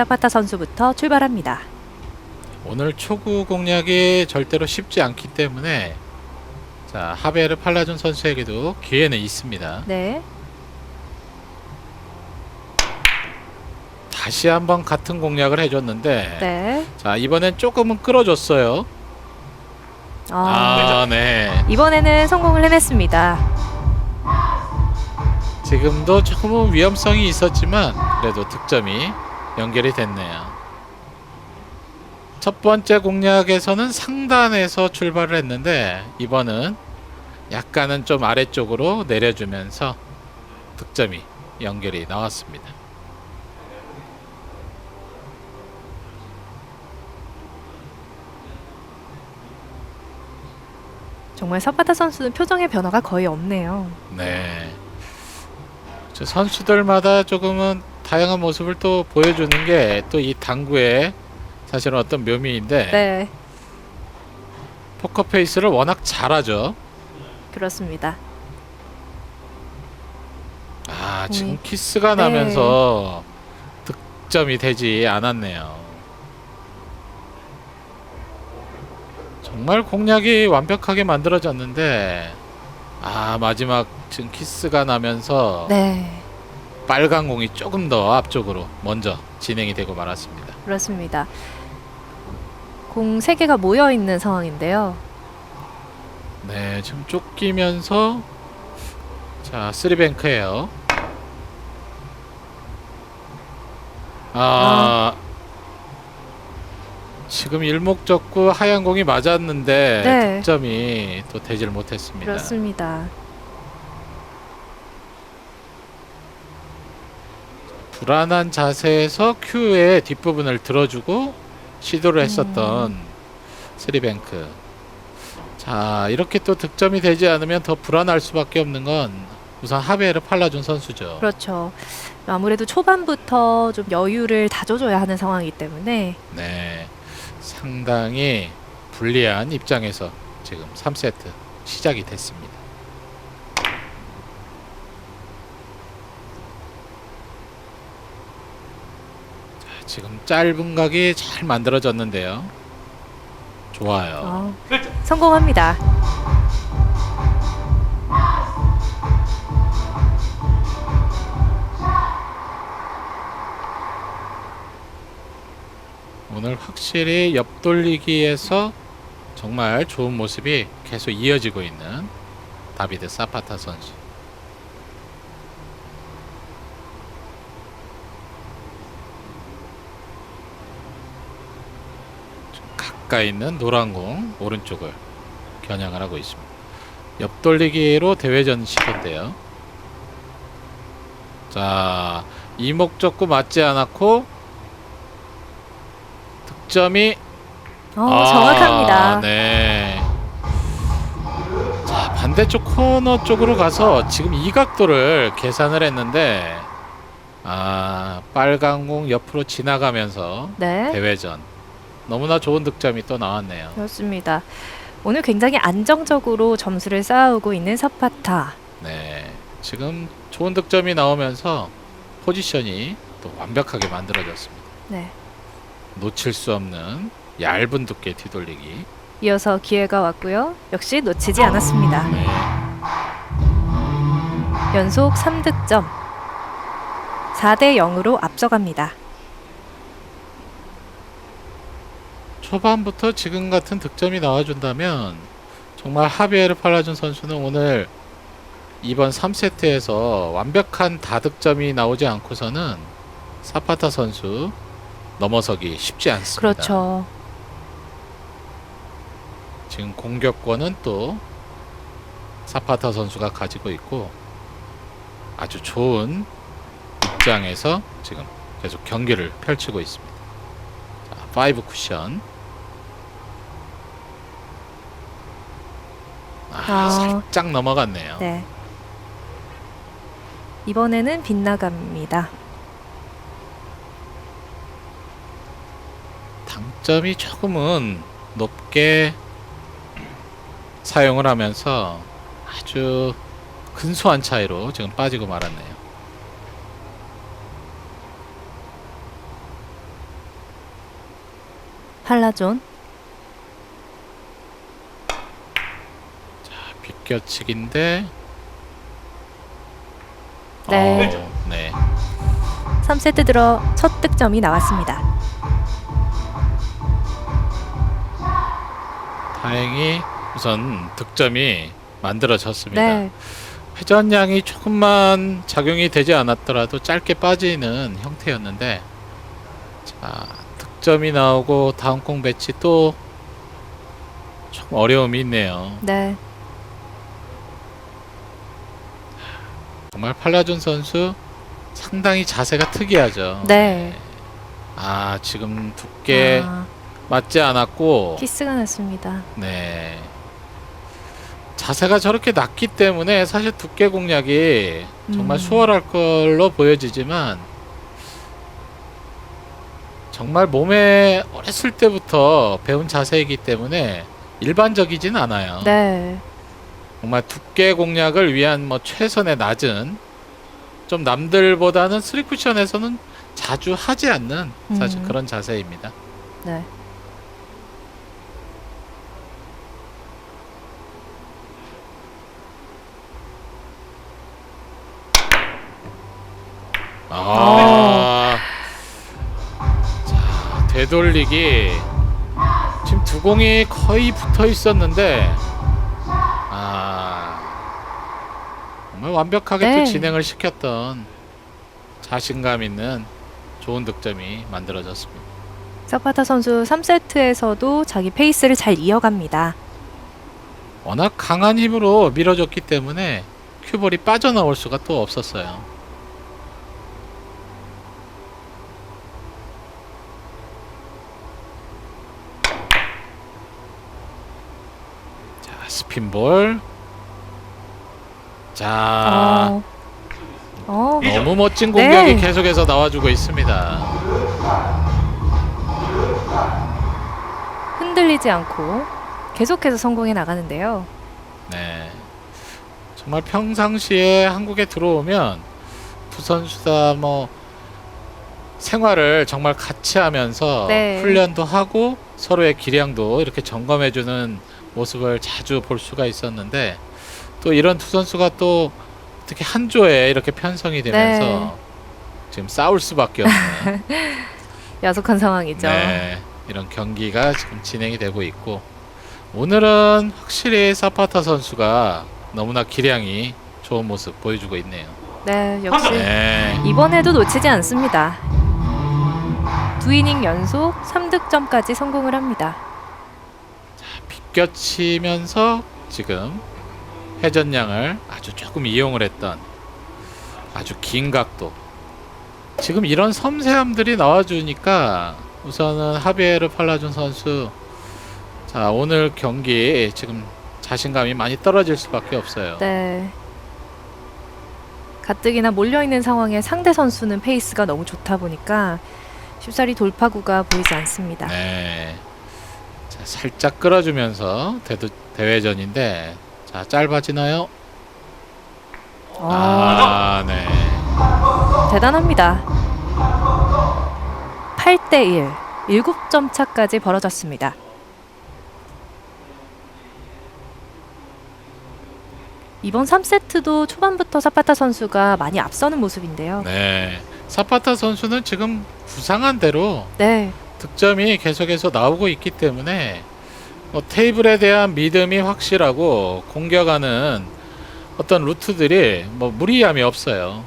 사파타 선수부터 출발합니다. 오늘 초구 공략이 절대로 쉽지 않기 때문에 자 하베르 팔라준 선수에게도 기회는 있습니다. 네. 다시 한번 같은 공략을 해줬는데 네. 자 이번엔 조금은 끌어줬어요. 아, 아 네. 이번에는 성공을 해냈습니다. 지금도 조금은 위험성이 있었지만 그래도 득점이 연결이 됐네요. 첫 번째 공략에서는 상단에서 출발을 했는데 이번은 약간은 좀 아래쪽으로 내려주면서 득점이 연결이 나왔습니다. 정말 사파타 선수는 표정의 변화가 거의 없네요. 네. 저 선수들마다 조금은 다양한 모습을 또 보여주는 게 또 이 당구의 사실은 어떤 묘미인데 네. 포커 페이스를 워낙 잘하죠. 그렇습니다. 아 음. 지금 키스가 네. 나면서 득점이 되지 않았네요. 정말 공략이 완벽하게 만들어졌는데 아 마지막 지금 키스가 나면서 네. 빨간 공이 조금 더 앞쪽으로 먼저 진행이 되고 말았습니다. 그렇습니다. 공 3개가 모여 있는 상황인데요. 네 지금 쫓기면서 자 쓰리뱅크예요. 아, 지금 일목적구 하얀 공이 맞았는데 네. 득점이 또 되질 못했습니다. 그렇습니다. 불안한 자세에서 큐의 뒷부분을 들어주고 시도를 했었던 쓰리뱅크. 자 이렇게 또 득점이 되지 않으면 더 불안할 수밖에 없는 건 우선 하베를 팔라준 선수죠. 그렇죠. 아무래도 초반부터 좀 여유를 다져줘야 하는 상황이기 때문에 네, 상당히 불리한 입장에서 지금 3세트 시작이 됐습니다. 지금 짧은 각이 잘 만들어졌는데요. 좋아요. 어, 성공합니다. 오늘 확실히 옆돌리기에서 정말 좋은 모습이 계속 이어지고 있는 다비드 사파타 선수. 좀 가까이 있는 노란 공 오른쪽을 겨냥을 하고 있습니다. 옆돌리기로 대회전 시도인데요. 자, 이목적구 맞지 않았고 득점이 어, 아, 정확합니다. 네. 자, 반대쪽 코너 쪽으로 가서 지금 이 각도를 계산을 했는데 아, 빨간 공 옆으로 지나가면서 네. 대회전 너무나 좋은 득점이 또 나왔네요. 그렇습니다. 오늘 굉장히 안정적으로 점수를 쌓아오고 있는 사파타. 네. 지금 좋은 득점이 나오면서 포지션이 또 완벽하게 만들어졌습니다. 네. 놓칠 수 없는 얇은 두께 뒤돌리기. 이어서 기회가 왔고요. 역시 놓치지 않았습니다. 네. 연속 3득점. 4대 0으로 앞서갑니다. 초반부터 지금 같은 득점이 나와준다면 정말 하비에르 팔라준 선수는 오늘 이번 3세트에서 완벽한 다득점이 나오지 않고서는 사파타 선수 넘어서기 쉽지 않습니다. 그렇죠. 지금 공격권은 또 사파타 선수가 가지고 있고 아주 좋은 입장에서 지금 계속 경기를 펼치고 있습니다. 자, 파이브 쿠션. 아, 아. 살짝 넘어갔네요. 네. 이번에는 빗나갑니다. 당점이 조금은 높게 사용을 하면서 아주 근소한 차이로 지금 빠지고 말았네요. 팔라존. 비껴치기인데. 네. 어, 네. 3세트 들어 첫 득점이 나왔습니다. 다행히 우선 득점이 만들어졌습니다. 네. 회전량이 조금만 작용이 되지 않았더라도 짧게 빠지는 형태였는데 자 득점이 나오고 다음 공 배치 또 좀 어려움이 있네요. 네. 정말 팔라존 선수 상당히 자세가 특이하죠. 네. 아 지금 두께 아, 맞지 않았고 키스가 났습니다. 네. 자세가 저렇게 낮기 때문에 사실 두께 공략이 정말 음. 수월할 걸로 보여지지만 정말 몸에 어렸을 때부터 배운 자세이기 때문에 일반적이진 않아요. 네. 정말 두께 공략을 위한 뭐 최선의 낮은 좀 남들보다는 쓰리 쿠션에서는 자주 하지 않는 사실 음. 그런 자세입니다. 네. 아. 자, 되돌리기. 지금 두 공이 거의 붙어 있었는데, 완벽하게 네. 또 진행을 시켰던 자신감 있는 좋은 득점이 만들어졌습니다. 사파타 선수 3세트에서도 자기 페이스를 잘 이어갑니다. 워낙 강한 힘으로 밀어줬기 때문에 큐볼이 빠져나올 수가 또 없었어요. 자, 스핀볼. 자, 어. 어. 너무 멋진 네. 공격이 계속해서 나와주고 있습니다. 흔들리지 않고 계속해서 성공해 나가는데요. 네. 정말 평상시에 한국에 들어오면 두 선수 다 뭐 생활을 정말 같이 하면서 네. 훈련도 하고 서로의 기량도 이렇게 점검해주는 모습을 자주 볼 수가 있었는데 또 이런 두 선수가 또 특히 한 조에 이렇게 편성이 되면서 네. 지금 싸울 수밖에 없는 야속한 상황이죠. 네, 이런 경기가 지금 진행이 되고 있고 오늘은 확실히 사파타 선수가 너무나 기량이 좋은 모습 보여주고 있네요. 네, 역시 네, 이번에도 놓치지 않습니다. 두 이닝 연속 3득점까지 성공을 합니다. 비껴치면서 지금 회전량을 아주 조금 이용을 했던 아주 긴 각도. 지금 이런 섬세함들이 나와주니까 우선은 하비에르 팔라준 선수 자 오늘 경기 지금 자신감이 많이 떨어질 수밖에 없어요. 네. 가뜩이나 몰려 있는 상황에 상대 선수는 페이스가 너무 좋다 보니까 쉽사리 돌파구가 보이지 않습니다. 네. 자, 살짝 끌어주면서 대회전인데 자 짧아지나요? 어, 아, 네. 대단합니다. 8대 1, 7점 차까지 벌어졌습니다. 이번 3세트도 초반부터 사파타 선수가 많이 앞서는 모습인데요. 네. 사파타 선수는 지금 구상한 대로 네, 득점이 계속해서 나오고 있기 때문에 뭐 테이블에 대한 믿음이 확실하고 공격하는 어떤 루트들이 뭐 무리함이 없어요.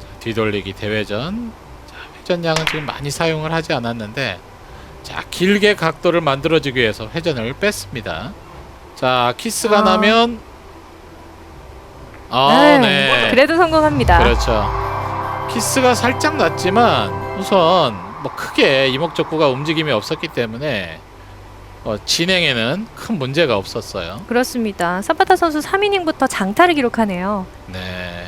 자, 뒤돌리기 대회전. 자, 회전량은 지금 많이 사용을 하지 않았는데 자, 길게 각도를 만들어주기 위해서 회전을 뺐습니다. 자, 키스가 아. 나면 아, 네. 그래도 성공합니다. 그렇죠. 키스가 살짝 났지만 우선 뭐 크게 이목적구가 움직임이 없었기 때문에 어, 진행에는 큰 문제가 없었어요. 그렇습니다. 사파타 선수 3이닝부터 장타를 기록하네요. 네.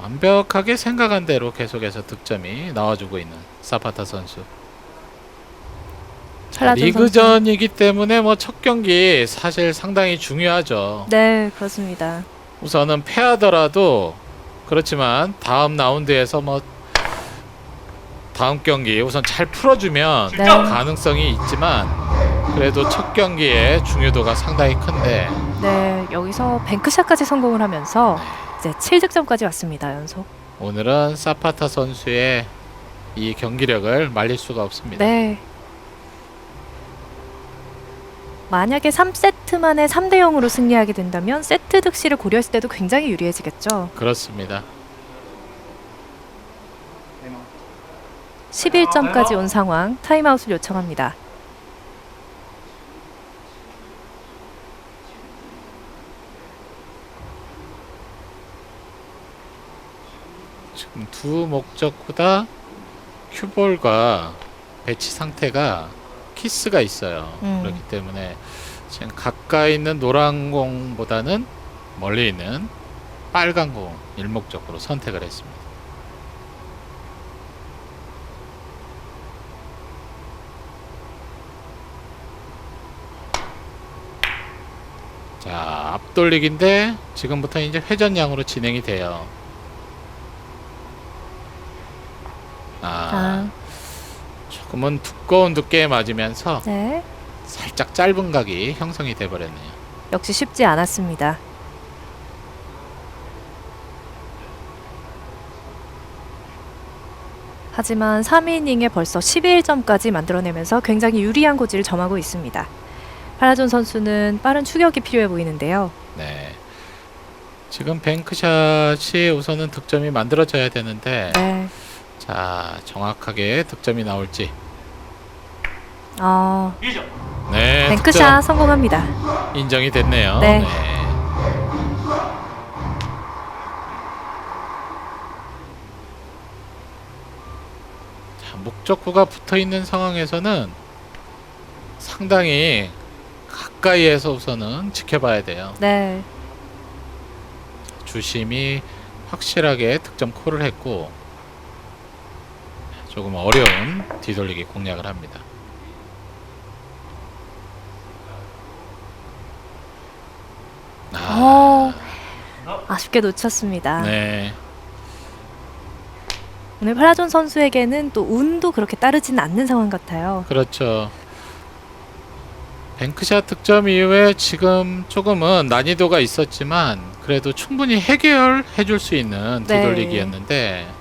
완벽하게 생각한 대로 계속해서 득점이 나와주고 있는 사파타 선수. 자, 리그전이기 때문에 뭐 첫 경기 사실 상당히 중요하죠. 네, 그렇습니다. 우선은 패하더라도 그렇지만 다음 라운드에서 뭐 다음 경기 우선 잘 풀어주면 네. 가능성이 있지만 그래도 첫 경기의 중요도가 상당히 큰데 네, 여기서 뱅크샷까지 성공을 하면서 이제 7득점까지 왔습니다. 연속. 오늘은 사파타 선수의 이 경기력을 말릴 수가 없습니다. 네. 만약에 3세트 만에 3대 0으로 승리하게 된다면 세트 득실을 고려했을 때도 굉장히 유리해지겠죠. 그렇습니다. 11점까지 온 상황 타임아웃을 요청합니다. 지금 두 목적보다 큐볼과 배치 상태가 키스가 있어요. 음. 그렇기 때문에 지금 가까이 있는 노란 공보다는 멀리 있는 빨간 공 일목적으로 선택을 했습니다. 자, 앞돌리기인데 지금부터 이제 회전량으로 진행이 돼요. 아, 아, 조금은 두꺼운 두께에 맞으면서 네. 살짝 짧은 각이 형성이 돼 버렸네요. 역시 쉽지 않았습니다. 하지만 3이닝에 벌써 11점까지 만들어내면서 굉장히 유리한 고지를 점하고 있습니다. 파라존 선수는 빠른 추격이 필요해 보이는데요. 네. 지금 뱅크샷이 우선은 득점이 만들어져야 되는데 네. 자 정확하게 득점이 나올지 어, 네 뱅크샷 성공합니다. 득점 인정이 됐네요 네. 자, 목적구가 붙어 있는 상황에서는 상당히 가까이에서 우선은 지켜봐야 돼요 네. 주심이 확실하게 득점 콜을 했고 조금 어려운 뒤돌리기 공략을 합니다. 어, 아쉽게 놓쳤습니다. 네, 오늘 파라존 선수에게는 또 운도 그렇게 따르지는 않는 상황 같아요. 그렇죠. 뱅크샷 득점 이후에 지금 조금은 난이도가 있었지만 그래도 충분히 해결해 줄 수 있는 네. 뒤돌리기였는데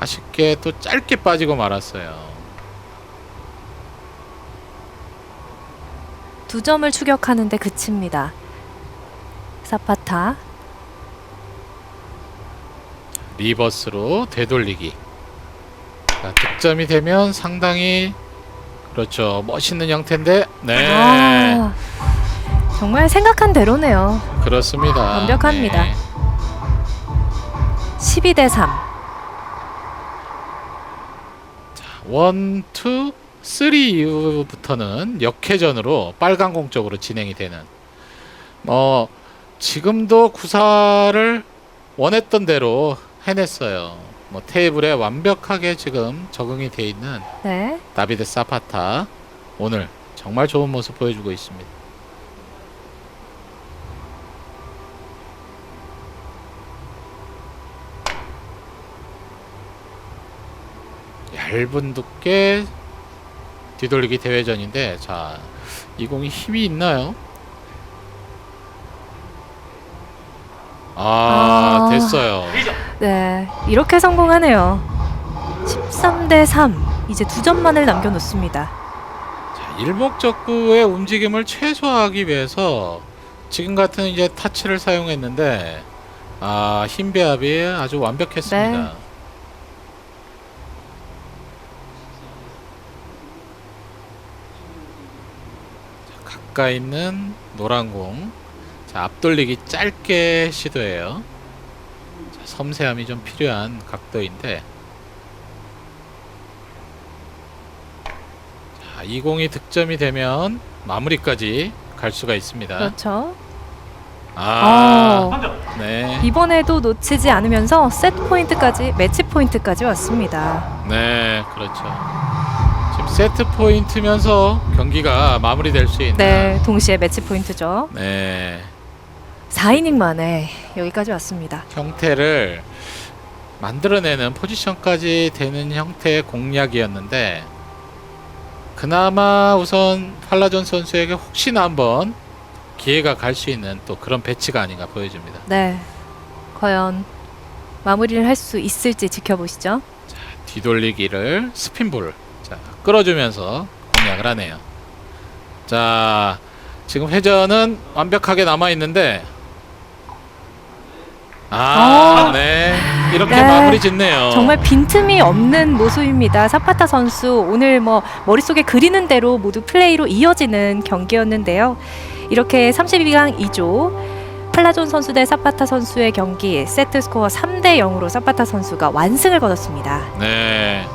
아쉽게 또 짧게 빠지고 말았어요. 두 점을 추격하는데 그칩니다. 사파타. 리버스로 되돌리기. 자, 득점이 되면 상당히 그렇죠 멋있는 형태인데 네 아, 정말 생각한 대로네요. 그렇습니다. 완벽합니다. 네. 12대 3. 원, 투, 쓰리 이후부터는 역회전으로 빨간 공 쪽으로 진행이 되는 뭐 지금도 구사를 원했던 대로 해냈어요. 뭐 테이블에 완벽하게 지금 적응이 돼 있는 네. 다비드 사파타 오늘 정말 좋은 모습 보여주고 있습니다. 얇은 두께 뒤돌리기 대회전인데 자, 이 공이 힘이 있나요? 아, 아. 됐어요. 네. 이렇게 성공하네요. 13대 3. 이제 두 점만을 남겨놓습니다. 자, 일목적구의 움직임을 최소화하기 위해서 지금 같은 이제 타치를 사용했는데 아, 힘 배합이 아주 완벽했습니다. 네. 자, 가까이 있는 노란 공. 자, 앞돌리기 짧게 시도해요. 자, 섬세함이 좀 필요한 각도인데 자, 이 공이 득점이 되면 마무리까지 갈 수가 있습니다. 그렇죠. 아, 어, 네. 이번에도 놓치지 않으면서 세트 포인트까지 매치 포인트까지 왔습니다. 네, 그렇죠. 세트 포인트면서 경기가 마무리될 수 있는 네, 동시에 매치 포인트죠. 네, 4이닝 만에 여기까지 왔습니다. 형태를 만들어내는 포지션까지 되는 형태의 공략이었는데 그나마 우선 팔라존 선수에게 혹시나 한번 기회가 갈 수 있는 또 그런 배치가 아닌가 보여집니다. 네. 과연 마무리를 할 수 있을지 지켜보시죠. 뒤돌리기를 스핀볼 자 끌어주면서 공략을 하네요. 자 지금 회전은 완벽하게 남아 있는데 아, 아. 네 이렇게 네. 마무리 짓네요. 정말 빈틈이 없는 모습입니다. 사파타 선수 오늘 뭐 머릿속에 그리는 대로 모두 플레이로 이어지는 경기였는데요. 이렇게 32강 2조 팔라존 선수 대 사파타 선수의 경기 세트 스코어 3대 0으로 사파타 선수가 완승을 거뒀습니다. 네